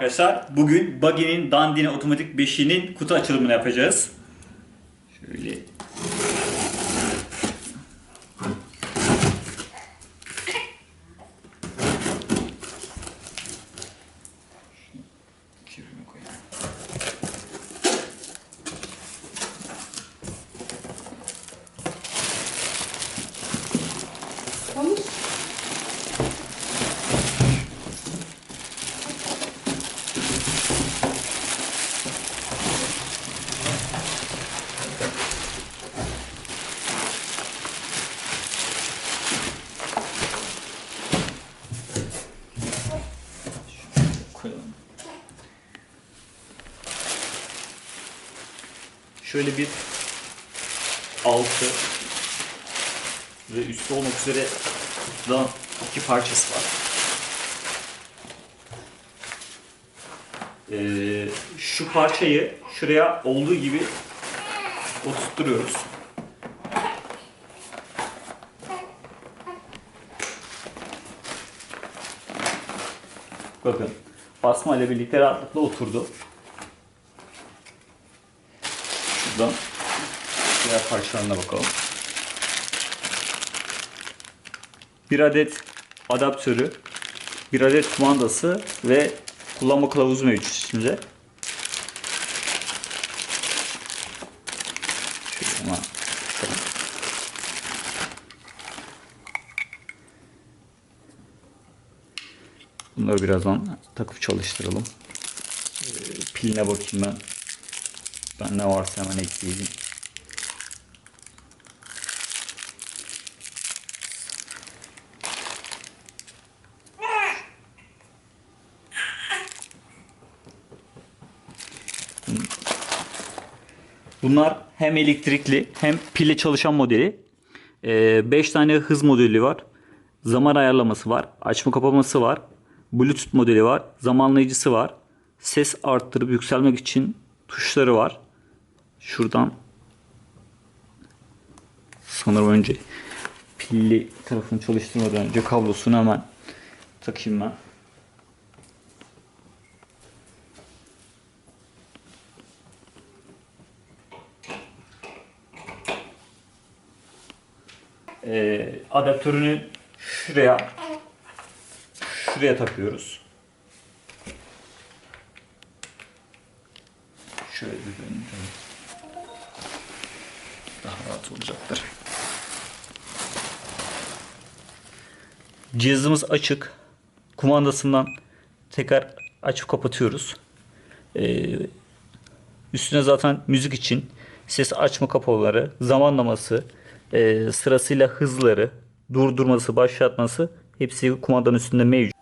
arkadaşlar. Bugün Buggy'nin Dandini otomatik beşiğinin kutu açılımını yapacağız. Şöyle. Şöyle bir altı ve üstü olmak üzere kutudan iki parçası var. Ee, şu parçayı şuraya olduğu gibi oturtturuyoruz. Bakın basma ile birlikte rahatlıkla oturdu. Şuradan diğer parçalarına bakalım. Bir adet adaptörü, bir adet kumandası ve kullanma kılavuzu mevcut bakalım. Bunları birazdan takıp çalıştıralım. Ee, piline bakayım ben. Ben ne varsa hemen ekleyeyim. Bunlar hem elektrikli hem pille çalışan modeli. 5 tane hız modeli var. Zaman ayarlaması var. Açma kapaması var. Bluetooth modeli var. Zamanlayıcısı var. Ses arttırıp yükselmek için tuşları var. Şuradan sanırım önce pilli tarafını çalıştırmadan önce kablosunu hemen takayım ben. Ee, adaptörünü şuraya şuraya takıyoruz. Şöyle bir dönelim. Daha rahat olacaktır. Cihazımız açık. Kumandasından tekrar açıp kapatıyoruz. Ee, üstüne zaten müzik için ses açma kapaları, zamanlaması, e, sırasıyla hızları, durdurması, başlatması hepsi kumandanın üstünde mevcut.